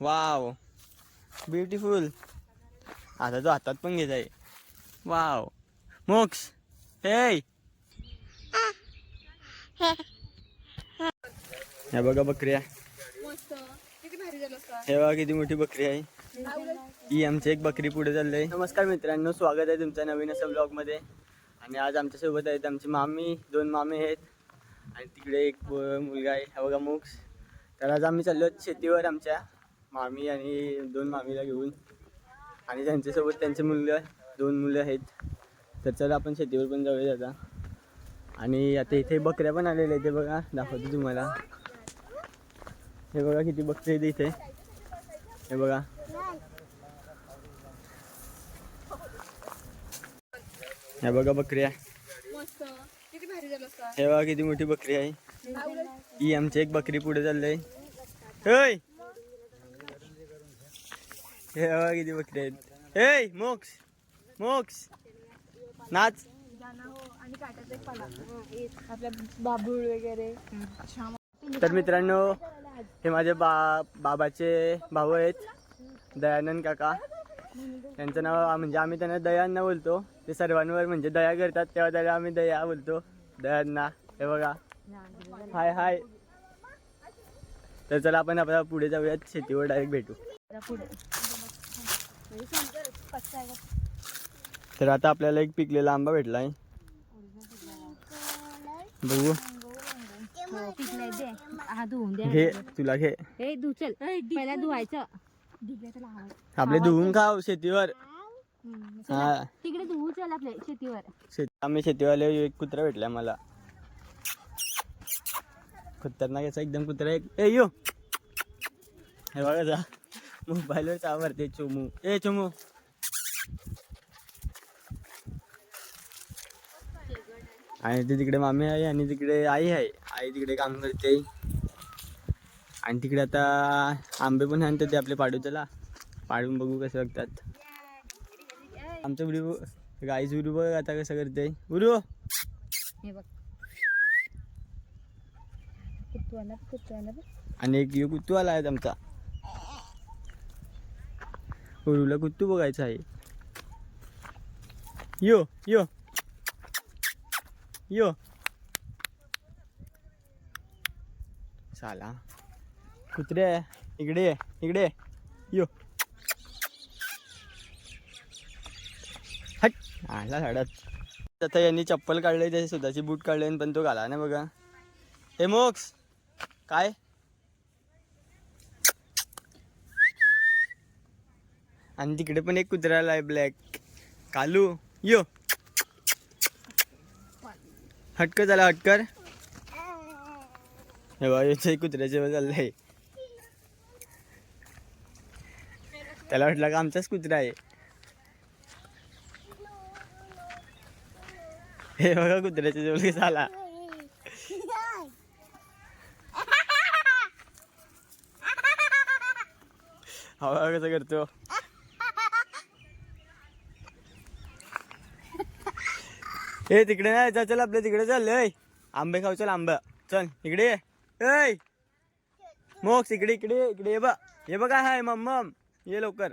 Wow beautiful आता तो हातात पण घेत आहे. वाव मोक्स हे हे बघा बकऱ्या. मस्त. किती भारी झालं असतं. हे बघा किती मोठी बकरी आहे. ही आमची एक बकरी पुढे चालली नमस्कार मित्रांनो स्वागत आहे तुमच्या नवीन असं ब्लॉगमध्ये. आणि आज आमच्यासोबत आहेत आमची मामी. दोन मामी आहेत. आणि तिकडे एक मुलगा आहे. हा बघा मोक्स तर आज आम्ही चाललो आहोत शेतीवर आमच्या. मामी आणि दोन मामीला घेऊन. आणि त्यांच्यासोबत त्यांचे मुलं दोन मुलं आहेत. तर चला आपण शेतीवर पण जाऊया आता. आणि आता इथे बकऱ्या पण आलेल्या आहेत ते बघा दाखवतो तुम्हाला. हे बघा किती बकरी आहेत इथे. हे बघा. हे बघा बकऱ्या. हे बघा किती मोठी बकरी आहे. ही आमची एक बकरी पुढे चालली होय! हे बघा किती बकरी आहेत. हे मोक्ष मोक्स नाच. बाबूळ वगैरे तर मित्रांनो हे माझे बा बाबाचे भाऊ आहेत दयानंद काका. त्यांचं नाव म्हणजे आम्ही त्यांना दयांना बोलतो. ते सर्वांवर म्हणजे दया करतात तेव्हा त्याला आम्ही दया बोलतो. दयांना हे बघा. हाय हाय. तर चला आपण आपल्या पुढे जाऊयात. शेतीवर डायरेक्ट भेटू. तर आता आपल्याला एक पिकलेला आंबा भेटला आहे बघू. घे तुला घे. पहिला धुवायचं. आपले धुवून खाव शेतीवर. हा. तिकडे धुवू चल आपल्या शेतीवर. शेत आम्ही शेतीवाले एक कुत्रा भेटला मला. खतरनाक याचा एकदम कुत्रा एक. ए यो. हे बघा जा. मोबाईलवर चावरते चोमू. ए चोमू. आणि ते तिकडे मामी आहे आणि तिकडे आई आहे. आई तिकडे काम करते. आणि तिकडे आता आंबे पण आणतात ते आपले पाडू चला पाडून बघू कसं बघतात. आमचं व्हिडिओ गाईच व्हिडिओ बघ आता कसं करते. उरू. हे आणि एक यो कुत्तू आला आहे आमचा. उरूला कुत्तू बघायचा आहे. यो यो. यो. साला. कुत्रे इकडे ये, इकडे यो. हट. आला झाडात आता यांनी चप्पल काढले त्याचे स्वतःची बूट काढले आणि पण तो घाला ना बघा. हे मोक्स. काय? आणि तिकडे पण एक कुत्रा आहे ब्लॅक कालू यो. हटकर झाला हटकर. हे बघा कुत्र्याचे चाललं चाललंय. त्याला वाटलं का आमचाच कुत्रा आहे. हे बघा कुत्र्याच्या जवळ कसा आला. हवा कसं करतो? ए तिकडे नाही. जा चल आपल्या तिकडे चल. ए आंबे खाऊ चल आंबा. चल इकडे ऐ मोक्स इकडे इकडे इकडे ये बा हे बघा हाय मम्म. ये लवकर.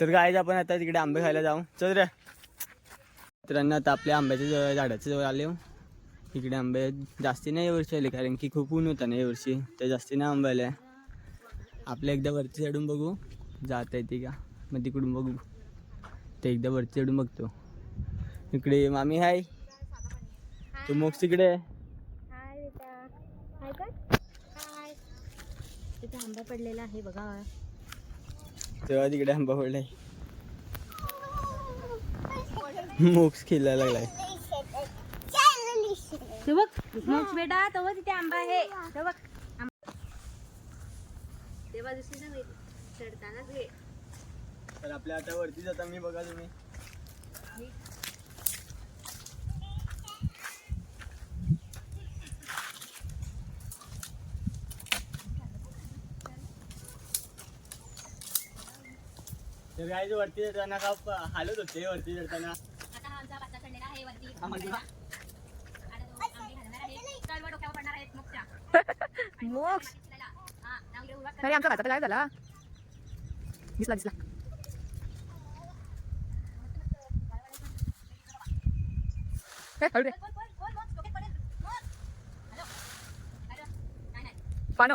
तर काय आपण आता तिकडे आंबे खायला जाऊ. चल रे. मित्रांनो आता आपल्या आंब्याच्या जवळ झाडाच्या जवळ आले. इकडे आंबे जास्ती नाही यावर्षी आले कारण की खूप ऊन होता ना यावर्षी तर जास्ती नाही आंबे आले. आपल्या एकदा वरती चढून बघू. जात आहे ती का? मग तिकडून बघू. ते एकदा वरती चढून बघतो. इकडे मामी हाय. तू मोक्ष तिकडे इथे आंबा पडलेला आहे बघा. तेव्हा तिकडे आंबा पडलाय. मोक्ष खेळायला लागलाय. बघ मोक्ष बेटा तेव्हा तिथे आंबा आहे. तेव्हा दिसली ना चढतानाच घे तर आपल्या आता वरती जाता मी बघा तुम्ही. तर वरती जाताना का हालत होते वरती आता हा आमचा बच्चा चढलेला आहे वरती म्हणजे? आणि तो आंबे खाणार आहे. चढ वर डोक्यावर पडणार आहेत मोक्ष. मोक्ष. हा नाव घे उभा अरे आमचा काय झाला. दिसला दिसला. हळू रे. पानो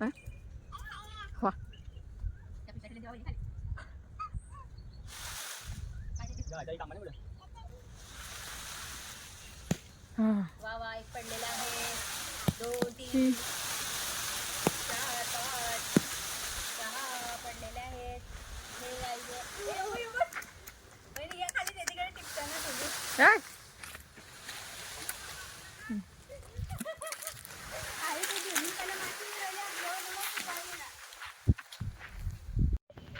हा? वा. हा. वा वा एक पडलेला आहे दोन तीन चार पाच सहा पडलेले आहेत हे गाईचे- ए, उई, उई. वहिनी, या खाली त्याच्याकडे टिपताना तुम्ही काय? आहे ते घेऊन त्याला माती मिळाली आपल्यावर मग पाणी ना.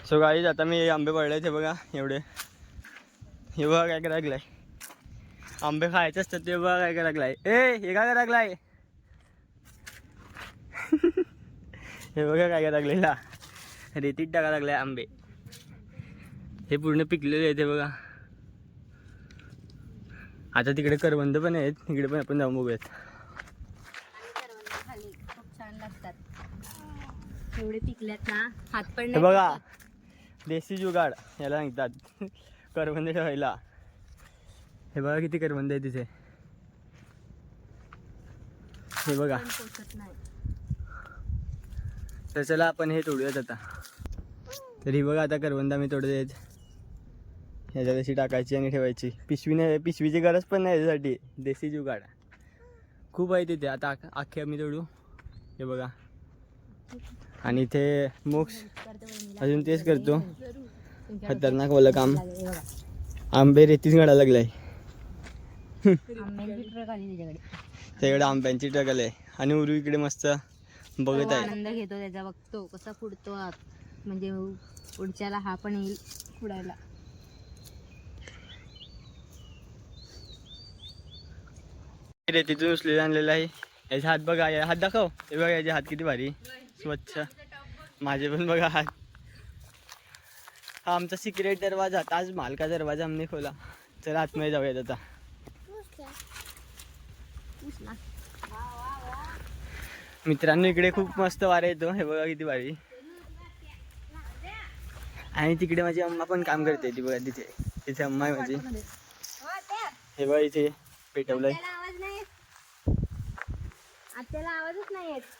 सो गाईज आता मी आंबे पडले ते बघा एवढे हे बघा काय करायला लागलाय. आंबे खायचे असतात ते बघा काय करायला लागलाय. ए हे काय करायला लागलाय? हे बघा काय करायला लागलेला रेतीत टाकायला लागलाय आंबे. हे पूर्ण पिकलेले आहेत हे बघा. आता तिकडे करवंद पण आहेत. तिकडे पण आपण जाऊन बघूयात. एवढे पिकल्यात ना हात पण बघा. देशी जुगाड याला सांगतात. करवंद ठेवायला. हे बघा किती करवंद आहे तिथे. हे बघा. तर चला आपण हे तोडूयात आता. तर ही बघा आता करवंद आम्ही तोडत आहेत. ह्याच्यात अशी टाकायची आणि ठेवायची. पिशवी नाही पिशवीची गरज पण नाही याच्यासाठी. देशी जुगाड. खूप आहे तिथे. आता आख- आम्ही तोडू. हे बघा. आणि इथे मोक्ष. अजून तेच करतो. खतरनाक वालं काम. आंबे रेतीच गळायला लागलाय. आंब्याची ट्रक आली त्याकडे आंब्यांची टगल आहे. आणि उरू इकडे मस्त बघत आहे. आनंद घेतो त्याचा बघतो कसा फुडतो आत. म्हणजे पुढच्याला हा पण येईल फुडायला. रेतीतून उचलेला आणलेला आहे. याचे हात बघा हात दाखव. हे बघा याचे हात किती भारी. स्वच्छ. माझे पण बघा हात. हा आमचा सिक्रेट दरवाजा ताज मालका दरवाजा आम्ही खोला। चला आतमध्ये जाऊयात आता. मित्रांनो इकडे खूप मस्त वारा येतो हे बघा किती वारी आणि तिकडे माझी अम्मा पण काम करते ती बघा तिथे. तिथे अम्मा आहे माझी. हे बघा इथे पेटवलंय.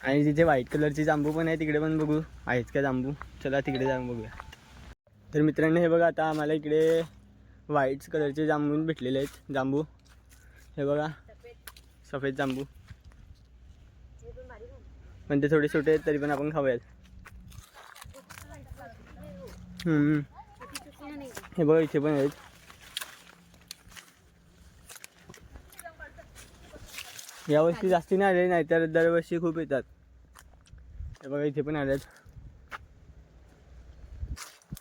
आणि तिथे व्हाईट कलरची जांबू पण आहे. तिकडे पण बघू. आहेत का जांबू चला तिकडे जाऊन बघूया. तर मित्रांनो हे बघा आता आम्हाला इकडे व्हाईट कलरचे जांबून भेटलेले आहेत. जांबू हे बघा. सफेद जांबू पण ते म्हणजे थोडे छोटे आहेत तरी पण आपण खाऊयात. हे बघा इथे पण आहेत. यावर्षी जास्ती नाही आले नाही तर दरवर्षी खूप येतात. हे बघा इथे पण आले आहेत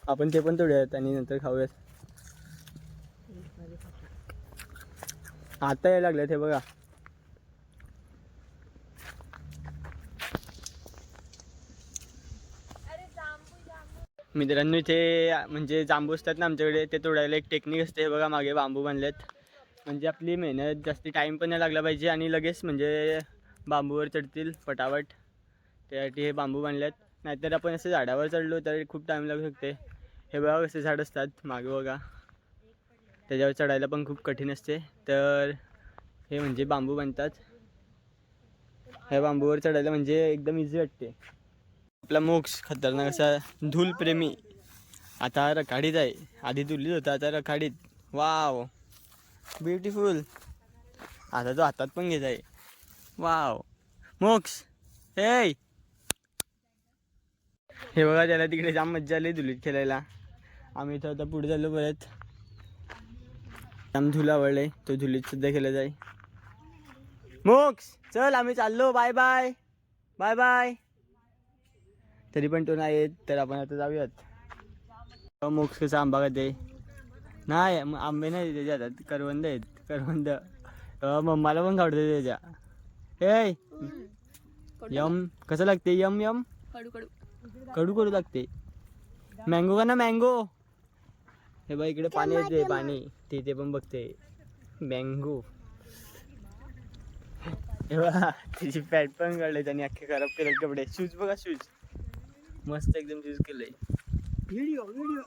आपण ते पण तोडूयात आणि नंतर खाऊयात. आता यायला लागल्यात हे बघा. मित्रांनो इथे म्हणजे जांबू असतात ना आमच्याकडे ते तोडायला एक टेक्निक असते हे बघा मागे बांबू बांधलेत म्हणजे आपली मेहनत जास्ती टाईम पण नाही लागला पाहिजे आणि लगेच म्हणजे बांबूवर चढतील पटावट त्यासाठी हे बांबू बांधलेत नाहीतर आपण असं झाडावर चढलो तर खूप टाईम लागू शकते. हे बघा कसे झाड असतात. मागे बघा. त्याच्यावर चढायला पण खूप कठीण असते. तर हे म्हणजे बांबू बनतात. ह्या बांबूवर चढायला म्हणजे एकदम इझी वाटते. आपला मोक्ष खतरनाक असा धूलप्रेमी. आता रखाडीत आहे. आधी धुलीत होता आता रखाडीत. वाव. ब्युटिफुल आता तो हातात पण घेत आहे. वाव. मोक्ष. हे बघा त्याला तिकडे जाम मज्जा आली धुलीत खेळायला. आम्ही इथं आता पुढे चाललो परत. जाम धूल आवडले तो धुलीत सुद्धा खेळत आहे. मोक्ष चल आम्ही चाललो बाय बाय बाय बाय तरी पण तो नाही येत तर आपण आता जाऊयात. मोक्ष कसा आंबा खाते? नाही आंबे नाही त्याच्या हातात करवंद आहेत करवंद. मम्माला पण आवडते त्याच्या. ए यम कसं लागते यम यम? कडू कडू. कडू कडू लागते. मँगो का ना मँगो हे बघ इकडे पाणी येते पाणी. तिथे पण बघते. मँगो हे बघा त्याची पॅट पण काढले त्यांनी अख्खे खराब केले कपडे. शूज बघा शूज मस्त एकदम शूज केलंय. व्हिडिओ व्हिडिओ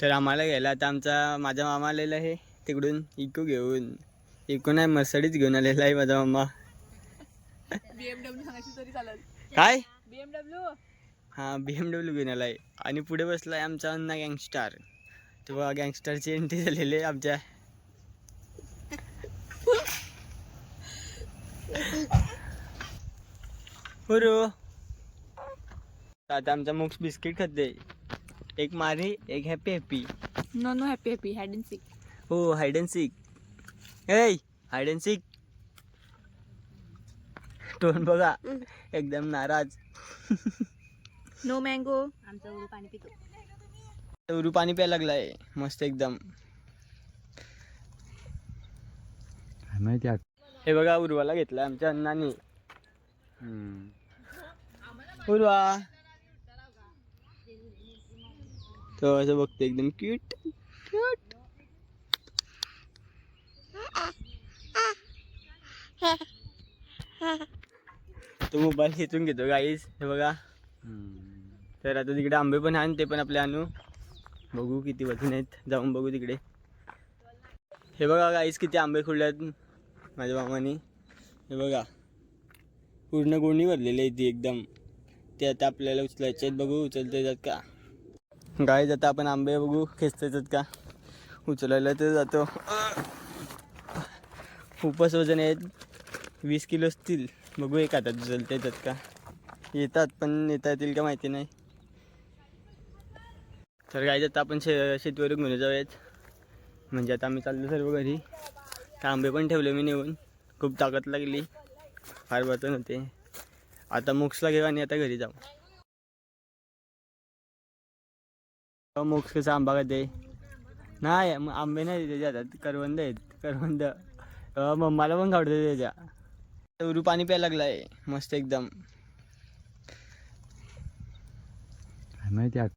तर आम्हाला घ्यायला आता आमचा माझा मामा आलेला आहे तिकडून इको घेऊन. इको नाही मर्सडीच घेऊन आलेला आहे माझा मामा. बीएमडब्ल्यू सांगायची तरी चालेल. काय? बीएमडब्ल्यू हा बी एम डब्ल्यू घेऊन आलाय. आणि पुढे बसलाय आमचा अन्ना गँगस्टार. तेव्हा गँगस्टरची एंट्री झालेली आहे आमच्या. हुरू आता आमचा मुक्स बिस्किट खाते. एक मारी एक happy happy no no happy happy hide and seek हो hide and seek a hide and seek tone बघा. एकदम नाराज. नो मँगो आमचं पाणी पितो. उरू पाणी प्यायला लागलाय. मस्त एकदम. माहिती हे बघा उर्वाला घेतलं आमच्या अण्णाने. उर्वा. तो असं बघतो एकदम क्यूट क्यूट तो मोबाईल खेचून घेतो गाईस हे बघा. तर आता तिकडे आंबे पण आणि ते पण आपले आणू बघू किती वजन आहेत. जाऊन बघू तिकडे. हे बघा गाईस किती आंबे खुडले आहेत माझ्या मामाने. हे बघा. पूर्ण गोणी भरलेली आहे ती एकदम. ते आता आपल्याला उचलायचे आहेत. बघू उचलता येतात का? गाईज आता आपण आंबे बघू. खेचता येतात का? उचलायला तर जातो. खूपच वजन आहेत. वीस किलो असतील. बघू एक हातात उचलता येतात का? येतात पण येता येतील का माहिती नाही. तर काय आता आपण शे शेतीवर घेऊन जाऊयात. म्हणजे आता आम्ही चाललो सर्व घरी. तांबे आंबे पण ठेवले मी नेऊन. खूप ताकद लागली. फार वतन होते. आता मोक्सला घेऊ आणि आता घरी जाऊ. मोक्स कसा आंबा कधी नाही मग आंबे नाही त्याच्या हातात करवंद आहेत. करवंद. मम्माला पण खावडते त्याच्या. उरू पाणी प्यायला लागलाय. मस्त एकदम. माहिती